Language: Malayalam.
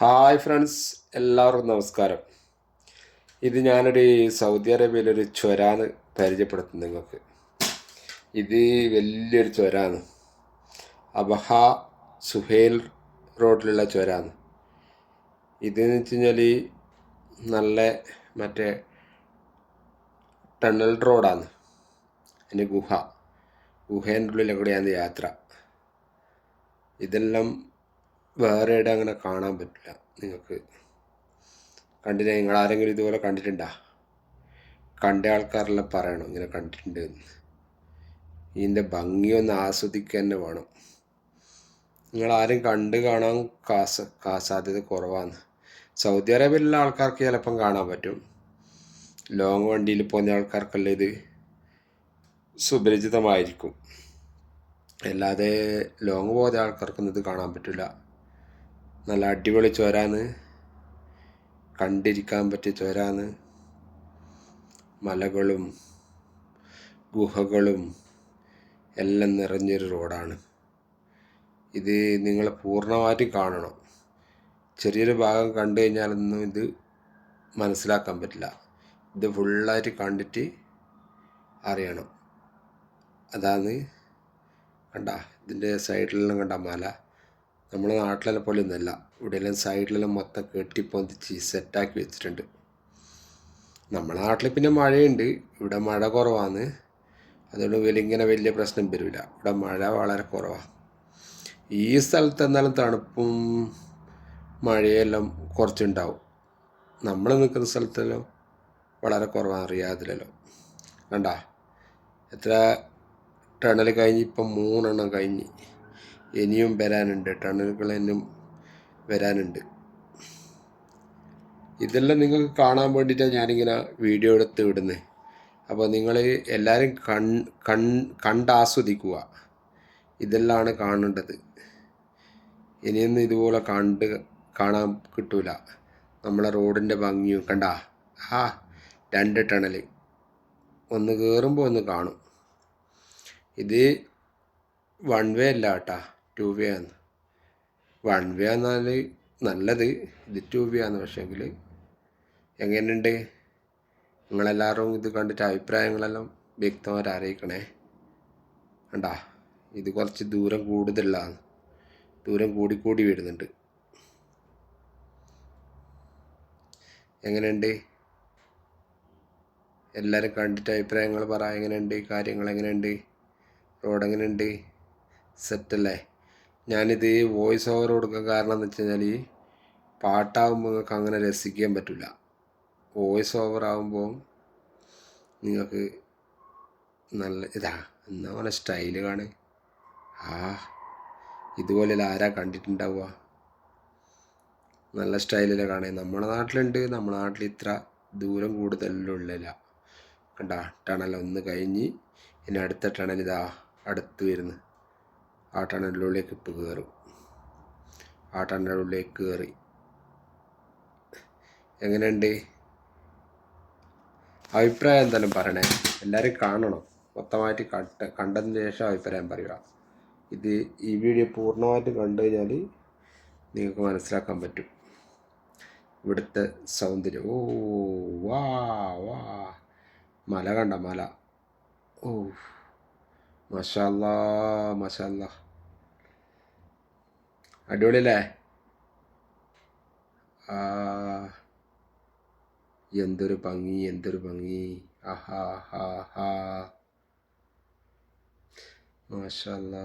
ഹായ് ഫ്രണ്ട്സ് എല്ലാവർക്കും നമസ്കാരം. ഇത് ഞാനൊരു സൗദി അറേബ്യയിലൊരു ചൊരാന്ന് പരിചയപ്പെടുത്തും നിങ്ങൾക്ക്. ഇത് വലിയൊരു ചൊരാന്ന്. അബഹ സുഹേൽ റോഡിലുള്ള ചൊരാന്ന്. ഇതെന്ന് വെച്ച് കഴിഞ്ഞാൽ നല്ല മറ്റേ ടണൽ റോഡാണ് അതിന് ഗുഹ. ഗുഹേന്റെ ഉള്ളിലൂടെയാണ് യാത്ര. ഇതെല്ലാം വേറെ ഇടം അങ്ങനെ കാണാൻ പറ്റില്ല. നിങ്ങൾക്ക് കണ്ടില്ല? നിങ്ങൾ ആരെങ്കിലും ഇതുപോലെ കണ്ടിട്ടുണ്ടോ? കണ്ട ആൾക്കാരെല്ലാം പറയണം ഇങ്ങനെ കണ്ടിട്ടുണ്ട് എന്ന്. ഇതിന്റെ ഭംഗിയൊന്ന് ആസ്വദിക്കുക തന്നെ വേണം. നിങ്ങൾ ആരും കണ്ട് കാണാൻ കാസ കാസാധ്യത കുറവാണ് സൗദി അറേബ്യയിലുള്ള ആൾക്കാർക്ക് ചിലപ്പം കാണാൻ പറ്റും. ലോങ് വണ്ടിയിൽ പോകുന്ന ആൾക്കാർക്കെല്ലാം ഇത് സുപരിചിതമായിരിക്കും. അല്ലാതെ ലോങ് പോയ ആൾക്കാർക്കൊന്നും ഇത് കാണാൻ പറ്റില്ല. നല്ല അടിപൊളി ചുരാന്ന്. കണ്ടിരിക്കാൻ പറ്റിയ ചുരാന്ന്. മലകളും ഗുഹകളും എല്ലാം നിറഞ്ഞൊരു റോഡാണ്. ഇത് നിങ്ങൾ പൂർണമായിട്ടും കാണണം. ചെറിയൊരു ഭാഗം കണ്ടു കഴിഞ്ഞാലൊന്നും ഇത് മനസ്സിലാക്കാൻ പറ്റില്ല. ഇത് ഫുള്ളായിട്ട് കണ്ടിട്ട് അറിയണം. അതാണ് കണ്ട ഇതിന്റെ സൈഡിലെല്ലാം കണ്ട മല. നമ്മുടെ നാട്ടിലെ പോലെ ഒന്നുമല്ല. ഇവിടെയെല്ലാം സൈഡിലെല്ലാം മൊത്തം കെട്ടിപ്പൊന്തിച്ച് സെറ്റാക്കി വെച്ചിട്ടുണ്ട്. നമ്മുടെ നാട്ടിൽ പിന്നെ മഴയുണ്ട്. ഇവിടെ മഴ കുറവാണ്. അതുകൊണ്ട് വലിയ ഇങ്ങനെ വലിയ പ്രശ്നം വരില്ല ഇവിടെ മഴ വളരെ കുറവാണ് ഈ സ്ഥലത്ത് എന്നാലും തണുപ്പും മഴയെല്ലാം കുറച്ചുണ്ടാവും. നമ്മൾ നിൽക്കുന്ന സ്ഥലത്തെല്ലാം വളരെ കുറവാണ് അറിയാതില്ലല്ലോ. കണ്ട? എത്ര ടണൽ കഴിഞ്ഞ് ഇപ്പം മൂന്നെണ്ണം കഴിഞ്ഞ്. ഇനിയും വരാനുണ്ട്. ടണലുകൾ ഇനിയും വരാനുണ്ട്. ഇതെല്ലാം നിങ്ങൾക്ക് കാണാൻ വേണ്ടിയിട്ടാണ് ഞാനിങ്ങനെ വീഡിയോ എടുത്ത് വിടുന്നത്. അപ്പോൾ നിങ്ങൾ എല്ലാവരും കൺ കൺ കണ്ടാസ്വദിക്കുക. ഇതെല്ലാമാണ് കാണേണ്ടത്. ഇനിയൊന്നും ഇതുപോലെ കണ്ട് കാണാൻ കിട്ടൂല. നമ്മളെ റോഡിന്റെ ഭംഗിയും കണ്ട? ആ രണ്ട് ടണൽ ഒന്ന് കയറുമ്പോൾ ഒന്ന് കാണും. ഇത് വൺ വേ അല്ല കേട്ടാ. ടു വേ ആണ്. വൺ വേ എന്നാൽ നല്ലത്. ഇത് ടു വേ ആണ് പക്ഷേങ്കിൽ എങ്ങനെയുണ്ട്? നിങ്ങളെല്ലാവരും ഇത് കണ്ടിട്ട് അഭിപ്രായങ്ങളെല്ലാം വ്യക്തമായിട്ട് അറിയിക്കണേ. കണ്ടാ? ഇത് കുറച്ച് ദൂരം കൂടുതലാണ് ദൂരം കൂടിക്കൂടി വരുന്നുണ്ട്. എങ്ങനെയുണ്ട്? എല്ലാവരും കണ്ടിട്ട് അഭിപ്രായങ്ങൾ പറ. എങ്ങനെയുണ്ട്? കാര്യങ്ങൾ എങ്ങനെയുണ്ട്? റോഡ് എങ്ങനെയുണ്ട്? സെറ്റല്ലേ? ഞാനിത് വോയിസ് ഓവർ കൊടുക്കാൻ കാരണം എന്ന് വെച്ച് കഴിഞ്ഞാൽ പാട്ടാകുമ്പോൾ നിങ്ങൾക്ക് അങ്ങനെ രസിക്കാൻ പറ്റില്ല വോയിസ് ഓവർ ആകുമ്പോൾ നിങ്ങൾക്ക് നല്ല ഇതാ എന്നാ പോലെ സ്റ്റൈൽ കാണ് ആ ഇതുപോലെ ആരാ കണ്ടിട്ടുണ്ടാവുക? നല്ല സ്റ്റൈലിലെ കാണേ നമ്മുടെ നാട്ടിലുണ്ട് നമ്മുടെ നാട്ടിൽ ഇത്ര ദൂരം കൂടുതലുള്ളില്ല കണ്ട ടണൽ ഒന്ന് കഴിഞ്ഞ് ഇനി അടുത്ത ടണൽ ഇതാ അടുത്ത് വരുന്നു. ആ ടണലിലേക്ക് ഇപ്പോൾ കയറും. ആ ടണലിലേക്ക് കയറി. എങ്ങനെയുണ്ട്? അഭിപ്രായം എന്തായാലും പറയണേ. എല്ലാവരും കാണണം. മൊത്തമായിട്ട് കണ്ട കണ്ടതിന് ശേഷം അഭിപ്രായം പറയുക. ഇത് ഈ വീഡിയോ പൂർണമായിട്ട് കണ്ടു കഴിഞ്ഞാൽ നിങ്ങൾക്ക് മനസ്സിലാക്കാൻ പറ്റും. ഇവിടുത്തെ സൗന്ദര്യം. ഓ വാ വാ. മല കണ്ട മല. ഓ മഷാല്ലാ മഷാല്ല അടിപൊളിയല്ലേ? ആ എന്തൊരു ഭംഗി എന്തൊരു ഭംഗി. ആഹാ ഹാ ഹാ മാഷാല്ലാ